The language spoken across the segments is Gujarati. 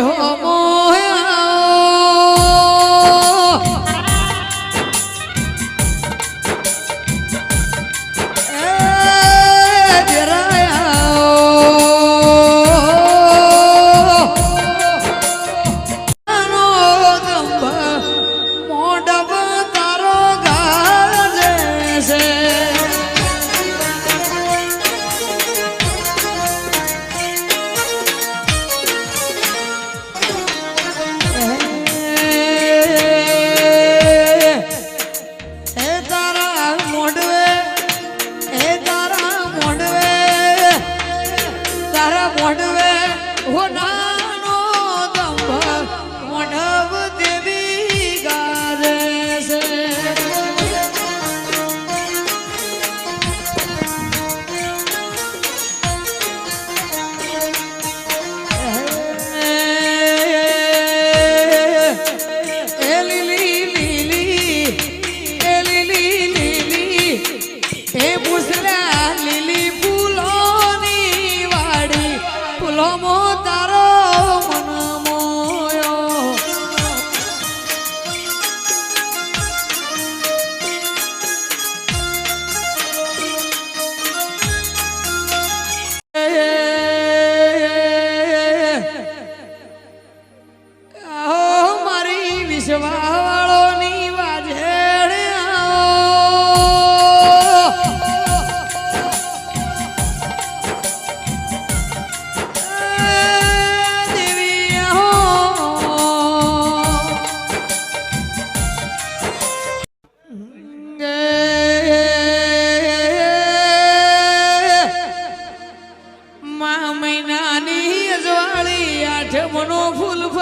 હો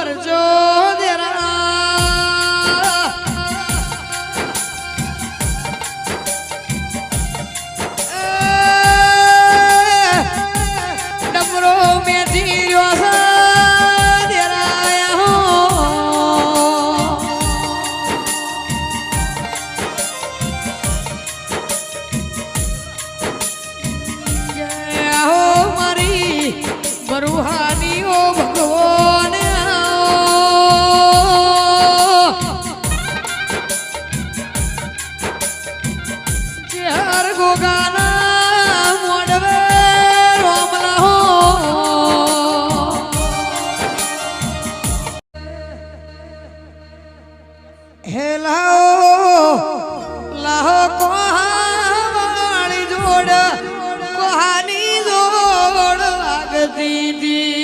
Arjo Habibi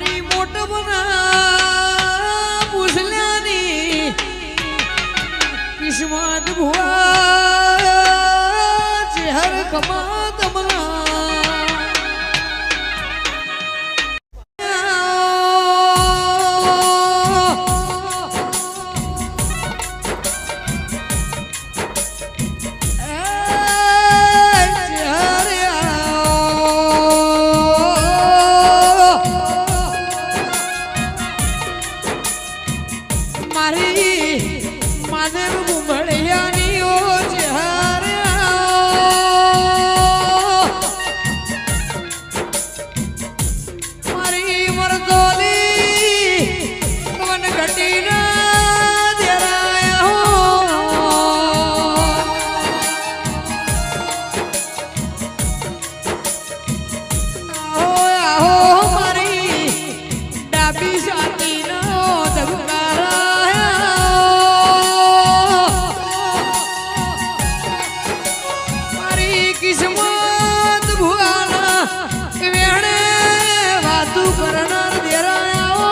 ની મોટ બના પૂછલ્યાની કિસ્મત ભુવા મારી માનવ કિસ્મત ભુવાના વેણે વાતુ કરનાર દેરાઓ